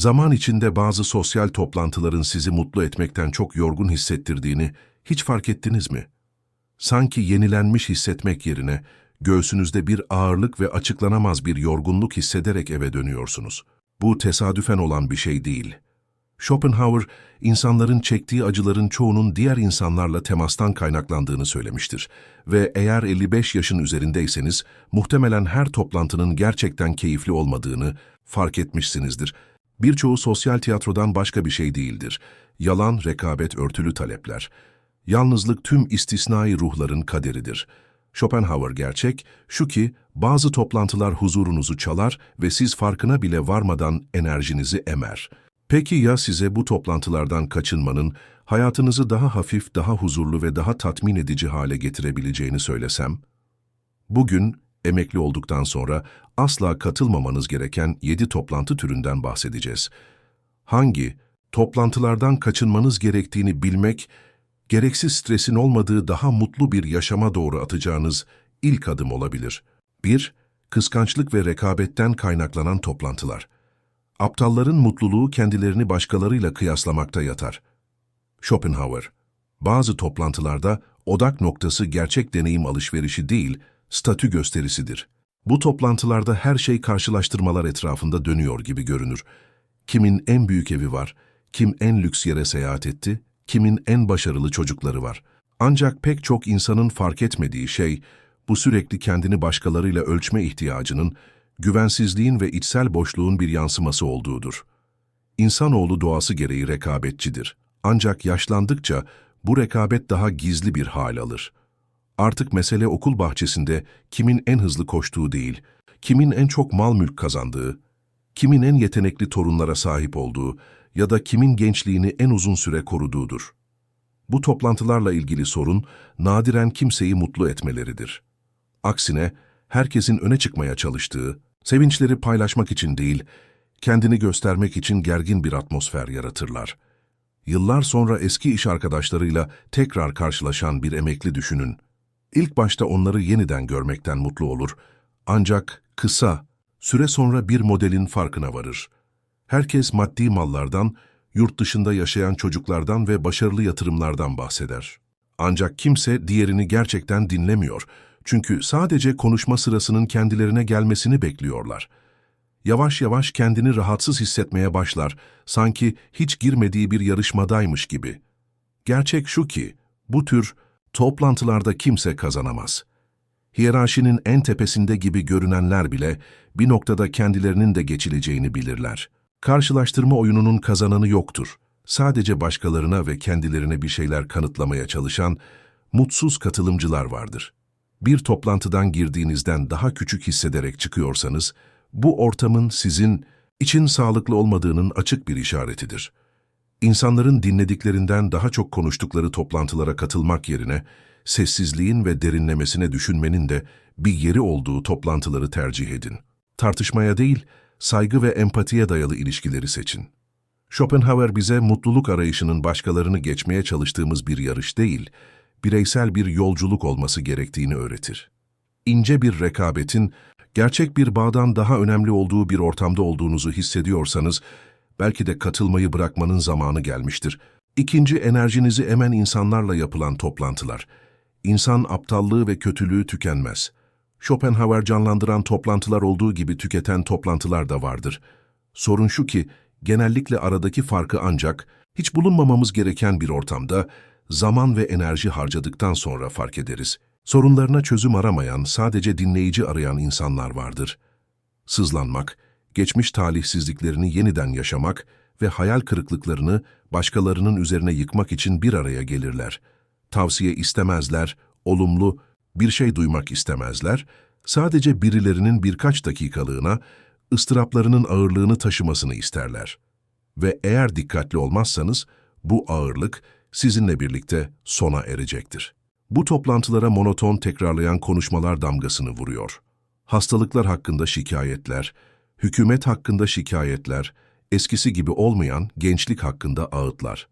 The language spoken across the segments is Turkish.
Zaman içinde bazı sosyal toplantıların sizi mutlu etmekten çok yorgun hissettirdiğini hiç fark ettiniz mi? Sanki yenilenmiş hissetmek yerine göğsünüzde bir ağırlık ve açıklanamaz bir yorgunluk hissederek eve dönüyorsunuz. Bu tesadüfen olan bir şey değil. Schopenhauer, insanların çektiği acıların çoğunun diğer insanlarla temastan kaynaklandığını söylemiştir. Ve eğer 55 yaşın üzerindeyseniz, muhtemelen her toplantının gerçekten keyifli olmadığını fark etmişsinizdir. Birçoğu sosyal tiyatrodan başka bir şey değildir. Yalan, rekabet, örtülü talepler. Yalnızlık tüm istisnai ruhların kaderidir. Schopenhauer gerçek, şu ki bazı toplantılar huzurunuzu çalar ve siz farkına bile varmadan enerjinizi emer. Peki ya size bu toplantılardan kaçınmanın hayatınızı daha hafif, daha huzurlu ve daha tatmin edici hale getirebileceğini söylesem? Bugün emekli olduktan sonra asla katılmamanız gereken 7 toplantı türünden bahsedeceğiz. Hangi toplantılardan kaçınmanız gerektiğini bilmek, gereksiz stresin olmadığı daha mutlu bir yaşama doğru atacağınız ilk adım olabilir. 1. Kıskançlık ve rekabetten kaynaklanan toplantılar. Aptalların mutluluğu kendilerini başkalarıyla kıyaslamakta yatar. Schopenhauer, bazı toplantılarda odak noktası gerçek deneyim alışverişi değil, statü gösterisidir. Bu toplantılarda her şey karşılaştırmalar etrafında dönüyor gibi görünür. Kimin en büyük evi var, kim en lüks yere seyahat etti, kimin en başarılı çocukları var. Ancak pek çok insanın fark etmediği şey, bu sürekli kendini başkalarıyla ölçme ihtiyacının, güvensizliğin ve içsel boşluğun bir yansıması olduğudur. İnsanoğlu doğası gereği rekabetçidir. Ancak yaşlandıkça bu rekabet daha gizli bir hal alır. Artık mesele okul bahçesinde kimin en hızlı koştuğu değil, kimin en çok mal mülk kazandığı, kimin en yetenekli torunlara sahip olduğu ya da kimin gençliğini en uzun süre koruduğudur. Bu toplantılarla ilgili sorun, nadiren kimseyi mutlu etmeleridir. Aksine, herkesin öne çıkmaya çalıştığı, sevinçleri paylaşmak için değil, kendini göstermek için gergin bir atmosfer yaratırlar. Yıllar sonra eski iş arkadaşlarıyla tekrar karşılaşan bir emekli düşünün. İlk başta onları yeniden görmekten mutlu olur. Ancak kısa, süre sonra bir modelin farkına varır. Herkes maddi mallardan, yurt dışında yaşayan çocuklardan ve başarılı yatırımlardan bahseder. Ancak kimse diğerini gerçekten dinlemiyor. Çünkü sadece konuşma sırasının kendilerine gelmesini bekliyorlar. Yavaş yavaş kendini rahatsız hissetmeye başlar, sanki hiç girmediği bir yarışmadaymış gibi. Gerçek şu ki, bu tür toplantılarda kimse kazanamaz. Hiyerarşinin en tepesinde gibi görünenler bile bir noktada kendilerinin de geçileceğini bilirler. Karşılaştırma oyununun kazananı yoktur. Sadece başkalarına ve kendilerine bir şeyler kanıtlamaya çalışan mutsuz katılımcılar vardır. Bir toplantıdan girdiğinizden daha küçük hissederek çıkıyorsanız, bu ortamın sizin için sağlıklı olmadığının açık bir işaretidir. İnsanların dinlediklerinden daha çok konuştukları toplantılara katılmak yerine, sessizliğin ve derinlemesine düşünmenin de bir yeri olduğu toplantıları tercih edin. Tartışmaya değil, saygı ve empatiye dayalı ilişkileri seçin. Schopenhauer bize mutluluk arayışının başkalarını geçmeye çalıştığımız bir yarış değil, bireysel bir yolculuk olması gerektiğini öğretir. İnce bir rekabetin, gerçek bir bağdan daha önemli olduğu bir ortamda olduğunuzu hissediyorsanız, belki de katılmayı bırakmanın zamanı gelmiştir. İkinci, enerjinizi emen insanlarla yapılan toplantılar. İnsan aptallığı ve kötülüğü tükenmez. Schopenhauer canlandıran toplantılar olduğu gibi tüketen toplantılar da vardır. Sorun şu ki, genellikle aradaki farkı ancak, hiç bulunmamamız gereken bir ortamda, zaman ve enerji harcadıktan sonra fark ederiz. Sorunlarına çözüm aramayan, sadece dinleyici arayan insanlar vardır. Sızlanmak, geçmiş talihsizliklerini yeniden yaşamak ve hayal kırıklıklarını başkalarının üzerine yıkmak için bir araya gelirler. Tavsiye istemezler, olumlu bir şey duymak istemezler, sadece birilerinin birkaç dakikalığına ıstıraplarının ağırlığını taşımasını isterler. Ve eğer dikkatli olmazsanız bu ağırlık sizinle birlikte sona erecektir. Bu toplantılara monoton tekrarlayan konuşmalar damgasını vuruyor. Hastalıklar hakkında şikayetler, hükümet hakkında şikayetler, eskisi gibi olmayan gençlik hakkında ağıtlar.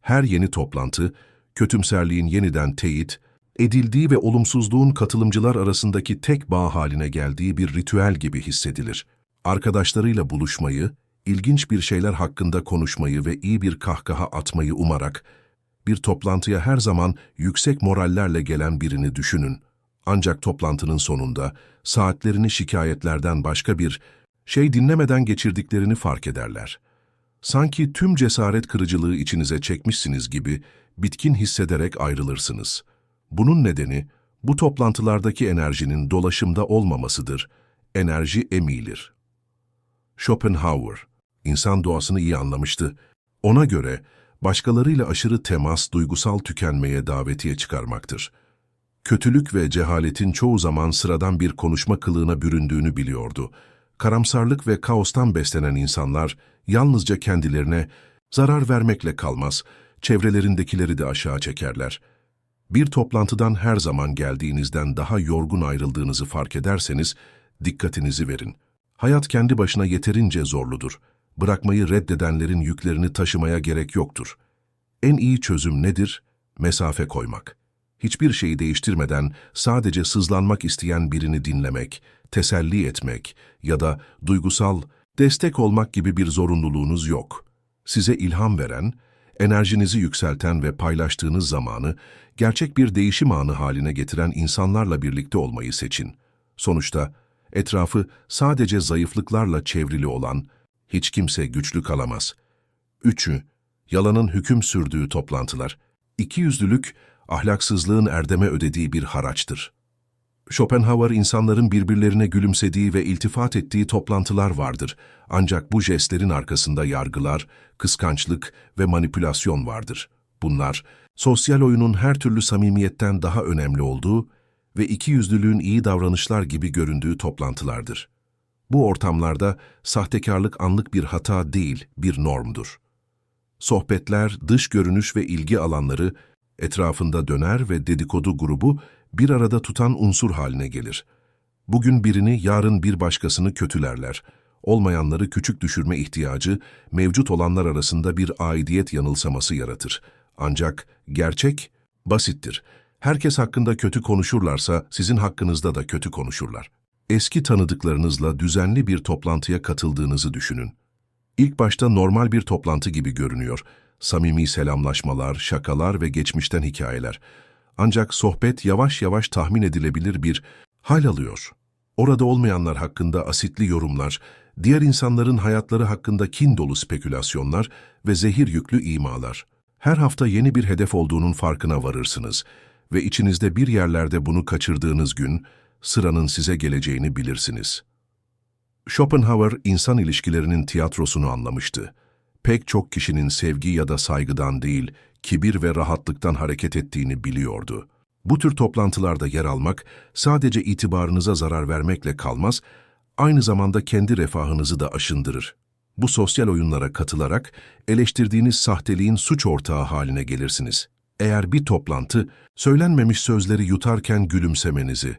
Her yeni toplantı, kötümserliğin yeniden teyit, edildiği ve olumsuzluğun katılımcılar arasındaki tek bağ haline geldiği bir ritüel gibi hissedilir. Arkadaşlarıyla buluşmayı, ilginç bir şeyler hakkında konuşmayı ve iyi bir kahkaha atmayı umarak, bir toplantıya her zaman yüksek morallerle gelen birini düşünün. Ancak toplantının sonunda saatlerini şikayetlerden başka bir şey dinlemeden geçirdiklerini fark ederler. Sanki tüm cesaret kırıcılığı içinize çekmişsiniz gibi bitkin hissederek ayrılırsınız. Bunun nedeni bu toplantılardaki enerjinin dolaşımda olmamasıdır. Enerji emilir. Schopenhauer, insan doğasını iyi anlamıştı. Ona göre başkalarıyla aşırı temas duygusal tükenmeye davetiye çıkarmaktır. Kötülük ve cehaletin çoğu zaman sıradan bir konuşma kılığına büründüğünü biliyordu. Karamsarlık ve kaostan beslenen insanlar yalnızca kendilerine zarar vermekle kalmaz, çevrelerindekileri de aşağı çekerler. Bir toplantıdan her zaman geldiğinizden daha yorgun ayrıldığınızı fark ederseniz dikkatinizi verin. Hayat kendi başına yeterince zorludur. Bırakmayı reddedenlerin yüklerini taşımaya gerek yoktur. En iyi çözüm nedir? Mesafe koymak. Hiçbir şeyi değiştirmeden sadece sızlanmak isteyen birini dinlemek, teselli etmek ya da duygusal destek olmak gibi bir zorunluluğunuz yok. Size ilham veren, enerjinizi yükselten ve paylaştığınız zamanı gerçek bir değişim anı haline getiren insanlarla birlikte olmayı seçin. Sonuçta etrafı sadece zayıflıklarla çevrili olan hiç kimse güçlü kalamaz. Üçü, yalanın hüküm sürdüğü toplantılar. İkiyüzlülük, ahlaksızlığın erdeme ödediği bir haraçtır. Schopenhauer insanların birbirlerine gülümsediği ve iltifat ettiği toplantılar vardır. Ancak bu jestlerin arkasında yargılar, kıskançlık ve manipülasyon vardır. Bunlar, sosyal oyunun her türlü samimiyetten daha önemli olduğu ve ikiyüzlülüğün iyi davranışlar gibi göründüğü toplantılardır. Bu ortamlarda sahtekarlık anlık bir hata değil, bir normdur. Sohbetler, dış görünüş ve ilgi alanları etrafında döner ve dedikodu grubu bir arada tutan unsur haline gelir. Bugün birini, yarın bir başkasını kötülerler. Olmayanları küçük düşürme ihtiyacı, mevcut olanlar arasında bir aidiyet yanılsaması yaratır. Ancak gerçek basittir. Herkes hakkında kötü konuşurlarsa sizin hakkınızda da kötü konuşurlar. Eski tanıdıklarınızla düzenli bir toplantıya katıldığınızı düşünün. İlk başta normal bir toplantı gibi görünüyor. Samimi selamlaşmalar, şakalar ve geçmişten hikayeler. Ancak sohbet yavaş yavaş tahmin edilebilir bir hal alıyor. Orada olmayanlar hakkında asitli yorumlar, diğer insanların hayatları hakkında kin dolu spekülasyonlar ve zehir yüklü imalar. Her hafta yeni bir hedef olduğunun farkına varırsınız ve içinizde bir yerlerde bunu kaçırdığınız gün sıranın size geleceğini bilirsiniz. Schopenhauer insan ilişkilerinin tiyatrosunu anlamıştı. Pek çok kişinin sevgi ya da saygıdan değil, kibir ve rahatlıktan hareket ettiğini biliyordu. Bu tür toplantılarda yer almak sadece itibarınıza zarar vermekle kalmaz, aynı zamanda kendi refahınızı da aşındırır. Bu sosyal oyunlara katılarak eleştirdiğiniz sahteliğin suç ortağı haline gelirsiniz. Eğer bir toplantı, söylenmemiş sözleri yutarken gülümsemenizi,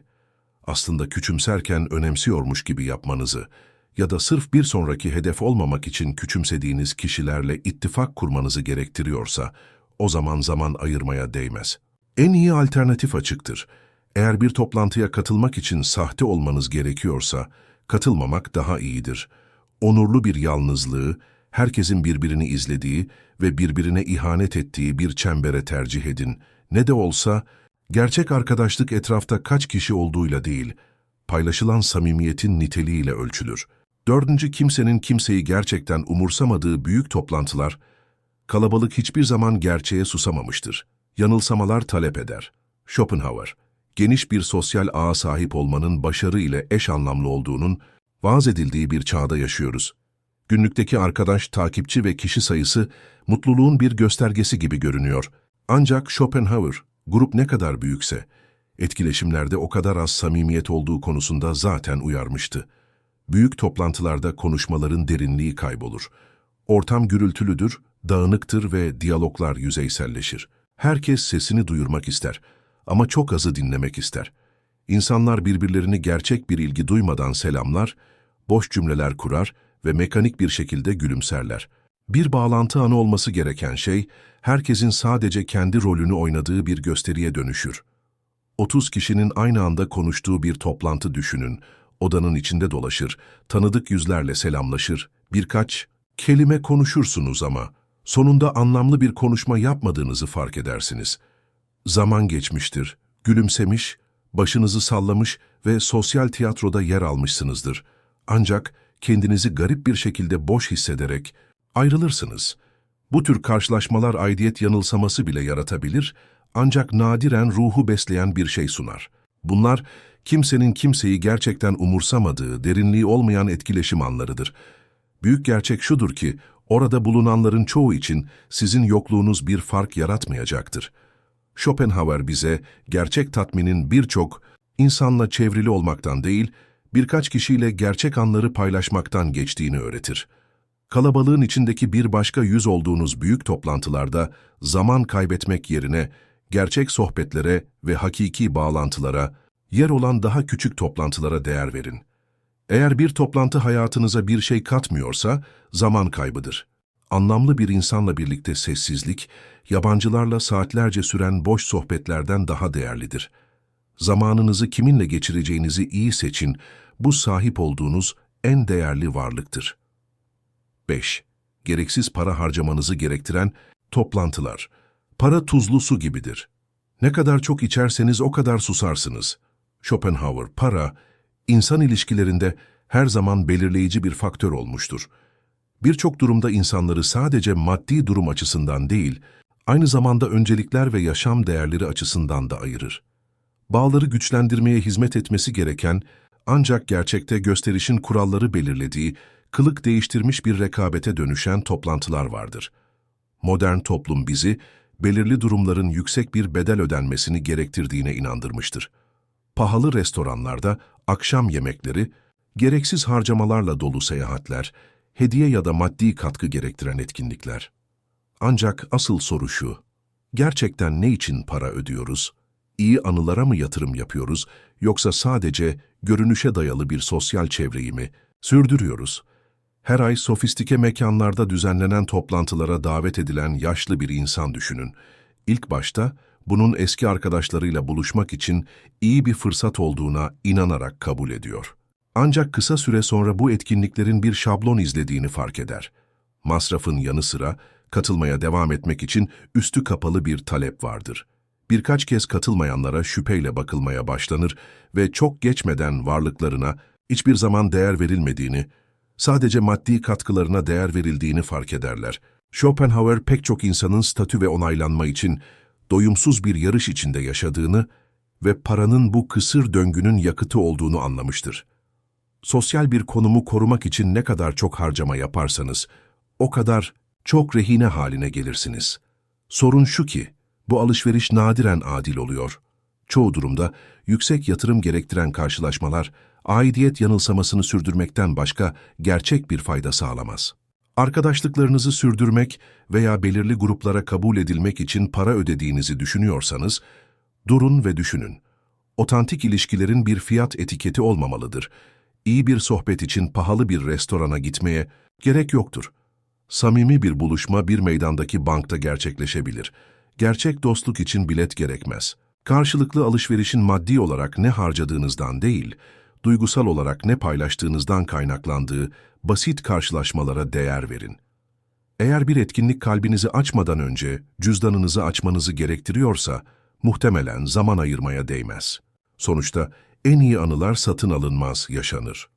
aslında küçümserken önemsiyormuş gibi yapmanızı ya da sırf bir sonraki hedef olmamak için küçümsediğiniz kişilerle ittifak kurmanızı gerektiriyorsa, o zaman zaman ayırmaya değmez. En iyi alternatif açıktır. Eğer bir toplantıya katılmak için sahte olmanız gerekiyorsa, katılmamak daha iyidir. Onurlu bir yalnızlığı, herkesin birbirini izlediği ve birbirine ihanet ettiği bir çembere tercih edin. Ne de olsa, gerçek arkadaşlık etrafta kaç kişi olduğuyla değil, paylaşılan samimiyetin niteliğiyle ölçülür. Dördüncü kimsenin kimseyi gerçekten umursamadığı büyük toplantılar, kalabalık hiçbir zaman gerçeğe susamamıştır. Yanılsamalar talep eder. Schopenhauer, geniş bir sosyal ağa sahip olmanın başarı ile eş anlamlı olduğunun vaaz edildiği bir çağda yaşıyoruz. Günlükteki arkadaş, takipçi ve kişi sayısı mutluluğun bir göstergesi gibi görünüyor. Ancak Schopenhauer, grup ne kadar büyükse, etkileşimlerde o kadar az samimiyet olduğu konusunda zaten uyarmıştı. Büyük toplantılarda konuşmaların derinliği kaybolur. Ortam gürültülüdür, dağınıktır ve diyaloglar yüzeyselleşir. Herkes sesini duyurmak ister ama çok azı dinlemek ister. İnsanlar birbirlerini gerçek bir ilgi duymadan selamlar, boş cümleler kurar ve mekanik bir şekilde gülümserler. Bir bağlantı anı olması gereken şey, herkesin sadece kendi rolünü oynadığı bir gösteriye dönüşür. 30 kişinin aynı anda konuştuğu bir toplantı düşünün, odanın içinde dolaşır, tanıdık yüzlerle selamlaşır, birkaç Kelime konuşursunuz ama sonunda anlamlı bir konuşma yapmadığınızı fark edersiniz. Zaman geçmiştir, gülümsemiş, başınızı sallamış ve sosyal tiyatroda yer almışsınızdır. Ancak kendinizi garip bir şekilde boş hissederek ayrılırsınız. Bu tür karşılaşmalar aidiyet yanılsaması bile yaratabilir ancak nadiren ruhu besleyen bir şey sunar. Bunlar kimsenin kimseyi gerçekten umursamadığı, derinliği olmayan etkileşim anlarıdır. Büyük gerçek şudur ki, orada bulunanların çoğu için sizin yokluğunuz bir fark yaratmayacaktır. Schopenhauer bize gerçek tatminin birçok insanla çevrili olmaktan değil, birkaç kişiyle gerçek anları paylaşmaktan geçtiğini öğretir. Kalabalığın içindeki bir başka yüz olduğunuz büyük toplantılarda zaman kaybetmek yerine gerçek sohbetlere ve hakiki bağlantılara, yer olan daha küçük toplantılara değer verin. Eğer bir toplantı hayatınıza bir şey katmıyorsa zaman kaybıdır. Anlamlı bir insanla birlikte sessizlik, yabancılarla saatlerce süren boş sohbetlerden daha değerlidir. Zamanınızı kiminle geçireceğinizi iyi seçin, bu sahip olduğunuz en değerli varlıktır. 5. Gereksiz para harcamanızı gerektiren toplantılar. Para tuzlu su gibidir. Ne kadar çok içerseniz o kadar susarsınız. Schopenhauer, para, insan ilişkilerinde her zaman belirleyici bir faktör olmuştur. Birçok durumda insanları sadece maddi durum açısından değil, aynı zamanda öncelikler ve yaşam değerleri açısından da ayırır. Bağları güçlendirmeye hizmet etmesi gereken, ancak gerçekte gösterişin kuralları belirlediği, kılık değiştirmiş bir rekabete dönüşen toplantılar vardır. Modern toplum bizi, belirli durumların yüksek bir bedel ödenmesini gerektirdiğine inandırmıştır. Pahalı restoranlarda akşam yemekleri, gereksiz harcamalarla dolu seyahatler, hediye ya da maddi katkı gerektiren etkinlikler. Ancak asıl soru şu, gerçekten ne için para ödüyoruz? İyi anılara mı yatırım yapıyoruz yoksa sadece görünüşe dayalı bir sosyal çevreyi mi sürdürüyoruz? Her ay sofistike mekanlarda düzenlenen toplantılara davet edilen yaşlı bir insan düşünün. İlk başta bunun eski arkadaşlarıyla buluşmak için iyi bir fırsat olduğuna inanarak kabul ediyor. Ancak kısa süre sonra bu etkinliklerin bir şablon izlediğini fark eder. Masrafın yanı sıra katılmaya devam etmek için üstü kapalı bir talep vardır. Birkaç kez katılmayanlara şüpheyle bakılmaya başlanır ve çok geçmeden varlıklarına hiçbir zaman değer verilmediğini, sadece maddi katkılarına değer verildiğini fark ederler. Schopenhauer pek çok insanın statü ve onaylanma için doyumsuz bir yarış içinde yaşadığını ve paranın bu kısır döngünün yakıtı olduğunu anlamıştır. Sosyal bir konumu korumak için ne kadar çok harcama yaparsanız, o kadar çok rehine haline gelirsiniz. Sorun şu ki, bu alışveriş nadiren adil oluyor. Çoğu durumda yüksek yatırım gerektiren karşılaşmalar, aidiyet yanılsamasını sürdürmekten başka gerçek bir fayda sağlamaz. Arkadaşlıklarınızı sürdürmek veya belirli gruplara kabul edilmek için para ödediğinizi düşünüyorsanız, durun ve düşünün. Otantik ilişkilerin bir fiyat etiketi olmamalıdır. İyi bir sohbet için pahalı bir restorana gitmeye gerek yoktur. Samimi bir buluşma bir meydandaki bankta gerçekleşebilir. Gerçek dostluk için bilet gerekmez. Karşılıklı alışverişin maddi olarak ne harcadığınızdan değil, duygusal olarak ne paylaştığınızdan kaynaklandığı basit karşılaşmalara değer verin. Eğer bir etkinlik kalbinizi açmadan önce cüzdanınızı açmanızı gerektiriyorsa, muhtemelen zaman ayırmaya değmez. Sonuçta en iyi anılar satın alınmaz, yaşanır.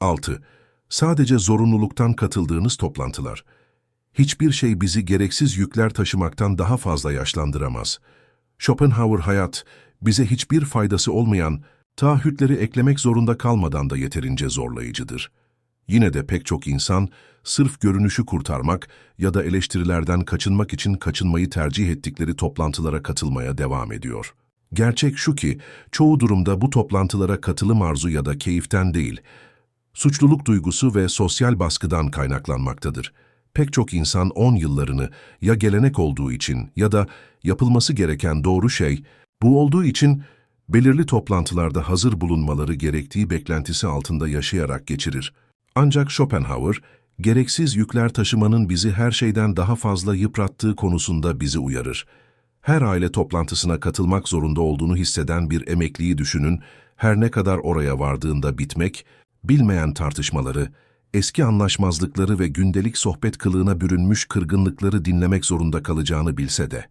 6. Sadece zorunluluktan katıldığınız toplantılar. Hiçbir şey bizi gereksiz yükler taşımaktan daha fazla yaşlandıramaz. Schopenhauer hayat, bize hiçbir faydası olmayan taahhütleri eklemek zorunda kalmadan da yeterince zorlayıcıdır. Yine de pek çok insan, sırf görünüşü kurtarmak ya da eleştirilerden kaçınmak için kaçınmayı tercih ettikleri toplantılara katılmaya devam ediyor. Gerçek şu ki, çoğu durumda bu toplantılara katılım arzu ya da keyiften değil, suçluluk duygusu ve sosyal baskıdan kaynaklanmaktadır. Pek çok insan 10 yıllarını ya gelenek olduğu için ya da yapılması gereken doğru şey, bu olduğu için belirli toplantılarda hazır bulunmaları gerektiği beklentisi altında yaşayarak geçirir. Ancak Schopenhauer, gereksiz yükler taşımanın bizi her şeyden daha fazla yıprattığı konusunda bizi uyarır. Her aile toplantısına katılmak zorunda olduğunu hisseden bir emekliyi düşünün, her ne kadar oraya vardığında bitmek, bilmeyen tartışmaları, eski anlaşmazlıkları ve gündelik sohbet kılığına bürünmüş kırgınlıkları dinlemek zorunda kalacağını bilse de,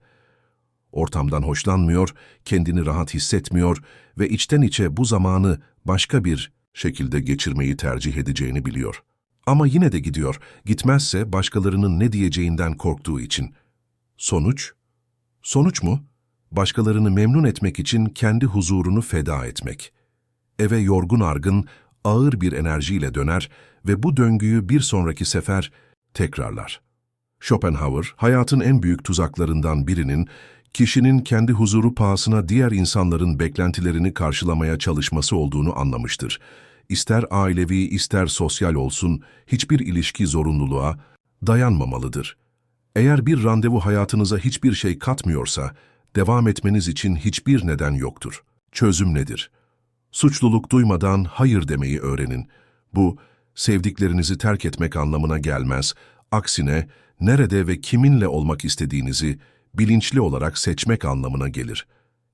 ortamdan hoşlanmıyor, kendini rahat hissetmiyor ve içten içe bu zamanı başka bir şekilde geçirmeyi tercih edeceğini biliyor. Ama yine de gidiyor, gitmezse başkalarının ne diyeceğinden korktuğu için. Sonuç? Sonuç mu? Başkalarını memnun etmek için kendi huzurunu feda etmek. Eve yorgun argın, ağır bir enerjiyle döner ve bu döngüyü bir sonraki sefer tekrarlar. Schopenhauer, hayatın en büyük tuzaklarından birinin, kişinin kendi huzuru pahasına diğer insanların beklentilerini karşılamaya çalışması olduğunu anlamıştır. İster ailevi, ister sosyal olsun, hiçbir ilişki zorunluluğa dayanmamalıdır. Eğer bir randevu hayatınıza hiçbir şey katmıyorsa, devam etmeniz için hiçbir neden yoktur. Çözüm nedir? Suçluluk duymadan hayır demeyi öğrenin. Bu, sevdiklerinizi terk etmek anlamına gelmez. Aksine, nerede ve kiminle olmak istediğinizi bilinçli olarak seçmek anlamına gelir.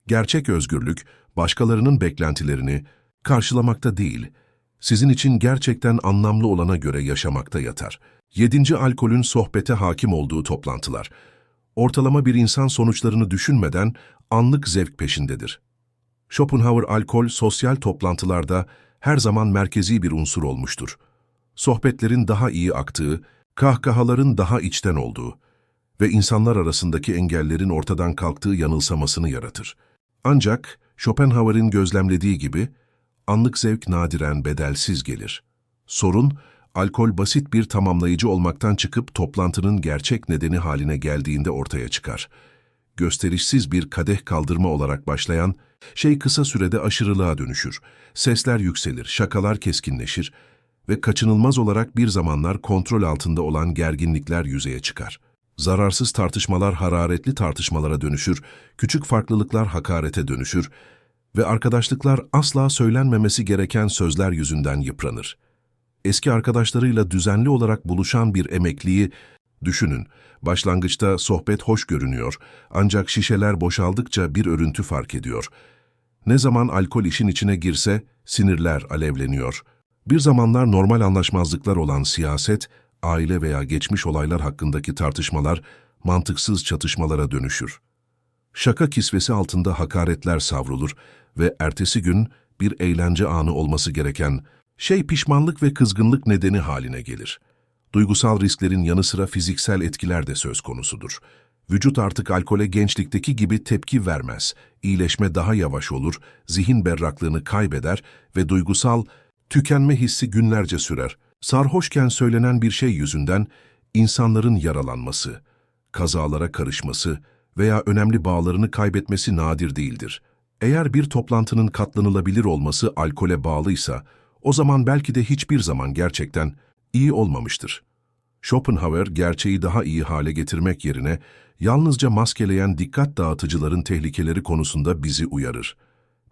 Gerçek özgürlük, başkalarının beklentilerini karşılamakta değil, sizin için gerçekten anlamlı olana göre yaşamakta yatar. Yedinci alkolün sohbete hakim olduğu toplantılar. Ortalama bir insan sonuçlarını düşünmeden anlık zevk peşindedir. Schopenhauer alkol sosyal toplantılarda her zaman merkezi bir unsur olmuştur. Sohbetlerin daha iyi aktığı, kahkahaların daha içten olduğu ve insanlar arasındaki engellerin ortadan kalktığı yanılsamasını yaratır. Ancak Schopenhauer'in gözlemlediği gibi anlık zevk nadiren bedelsiz gelir. Sorun, alkol basit bir tamamlayıcı olmaktan çıkıp toplantının gerçek nedeni haline geldiğinde ortaya çıkar. Gösterişsiz bir kadeh kaldırma olarak başlayan şey kısa sürede aşırılığa dönüşür. Sesler yükselir, şakalar keskinleşir ve kaçınılmaz olarak bir zamanlar kontrol altında olan gerginlikler yüzeye çıkar. Zararsız tartışmalar hararetli tartışmalara dönüşür, küçük farklılıklar hakarete dönüşür ve arkadaşlıklar asla söylenmemesi gereken sözler yüzünden yıpranır. Eski arkadaşlarıyla düzenli olarak buluşan bir emekliyi düşünün. Başlangıçta sohbet hoş görünüyor ancak şişeler boşaldıkça bir örüntü fark ediyor. Ne zaman alkol işin içine girse sinirler alevleniyor. Bir zamanlar normal anlaşmazlıklar olan siyaset, aile veya geçmiş olaylar hakkındaki tartışmalar mantıksız çatışmalara dönüşür. Şaka kisvesi altında hakaretler savrulur ve ertesi gün bir eğlence anı olması gereken şey pişmanlık ve kızgınlık nedeni haline gelir. Duygusal risklerin yanı sıra fiziksel etkiler de söz konusudur. Vücut artık alkole gençlikteki gibi tepki vermez, iyileşme daha yavaş olur, zihin berraklığını kaybeder ve duygusal tükenme hissi günlerce sürer. Sarhoşken söylenen bir şey yüzünden insanların yaralanması, kazalara karışması veya önemli bağlarını kaybetmesi nadir değildir. Eğer bir toplantının katlanılabilir olması alkole bağlıysa, o zaman belki de hiçbir zaman gerçekten iyi olmamıştır. Schopenhauer gerçeği daha iyi hale getirmek yerine yalnızca maskeleyen dikkat dağıtıcıların tehlikeleri konusunda bizi uyarır.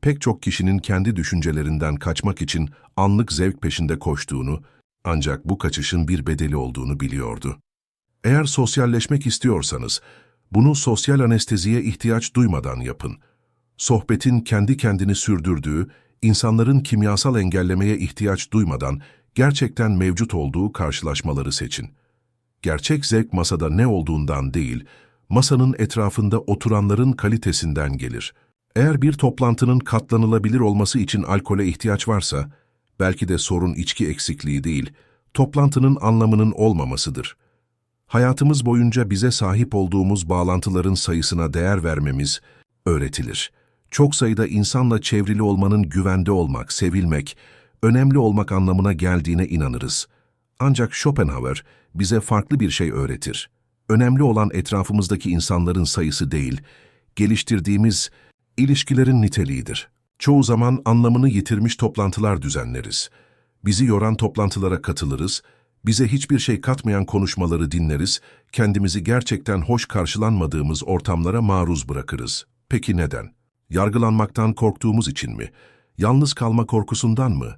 Pek çok kişinin kendi düşüncelerinden kaçmak için anlık zevk peşinde koştuğunu, ancak bu kaçışın bir bedeli olduğunu biliyordu. Eğer sosyalleşmek istiyorsanız, bunu sosyal anesteziye ihtiyaç duymadan yapın. Sohbetin kendi kendini sürdürdüğü, insanların kimyasal engellemeye ihtiyaç duymadan gerçekten mevcut olduğu karşılaşmaları seçin. Gerçek zevk masada ne olduğundan değil, masanın etrafında oturanların kalitesinden gelir. Eğer bir toplantının katlanılabilir olması için alkole ihtiyaç varsa, belki de sorun içki eksikliği değil, toplantının anlamının olmamasıdır. Hayatımız boyunca bize sahip olduğumuz bağlantıların sayısına değer vermemiz öğretilir. Çok sayıda insanla çevrili olmanın güvende olmak, sevilmek, önemli olmak anlamına geldiğine inanırız. Ancak Schopenhauer bize farklı bir şey öğretir. Önemli olan etrafımızdaki insanların sayısı değil, geliştirdiğimiz ilişkilerin niteliğidir. Çoğu zaman anlamını yitirmiş toplantılar düzenleriz. Bizi yoran toplantılara katılırız, bize hiçbir şey katmayan konuşmaları dinleriz, kendimizi gerçekten hoş karşılanmadığımız ortamlara maruz bırakırız. Peki neden? Yargılanmaktan korktuğumuz için mi? Yalnız kalma korkusundan mı?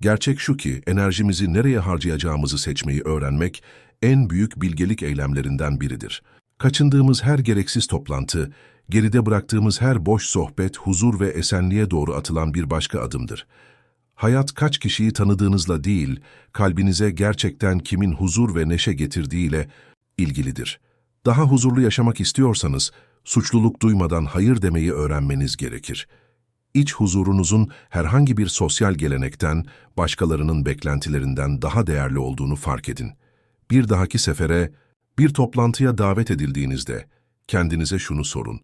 Gerçek şu ki enerjimizi nereye harcayacağımızı seçmeyi öğrenmek en büyük bilgelik eylemlerinden biridir. Kaçındığımız her gereksiz toplantı, geride bıraktığımız her boş sohbet, huzur ve esenliğe doğru atılan bir başka adımdır. Hayat kaç kişiyi tanıdığınızla değil, kalbinize gerçekten kimin huzur ve neşe getirdiğiyle ilgilidir. Daha huzurlu yaşamak istiyorsanız, suçluluk duymadan hayır demeyi öğrenmeniz gerekir. İç huzurunuzun herhangi bir sosyal gelenekten, başkalarının beklentilerinden daha değerli olduğunu fark edin. Bir dahaki sefere, bir toplantıya davet edildiğinizde, kendinize şunu sorun.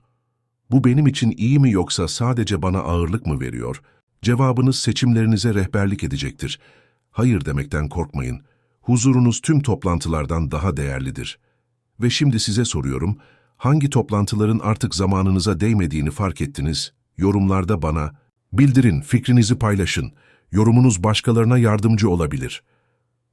Bu benim için iyi mi yoksa sadece bana ağırlık mı veriyor? Cevabınız seçimlerinize rehberlik edecektir. Hayır demekten korkmayın. Huzurunuz tüm toplantılardan daha değerlidir. Ve şimdi size soruyorum, hangi toplantıların artık zamanınıza değmediğini fark ettiniz? Yorumlarda bana, bildirin, fikrinizi paylaşın. Yorumunuz başkalarına yardımcı olabilir.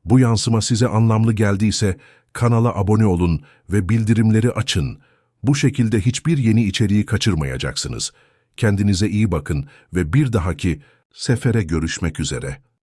Bu yansıma size anlamlı geldiyse kanala abone olun ve bildirimleri açın. Bu şekilde hiçbir yeni içeriği kaçırmayacaksınız. Kendinize iyi bakın ve bir dahaki sefere görüşmek üzere.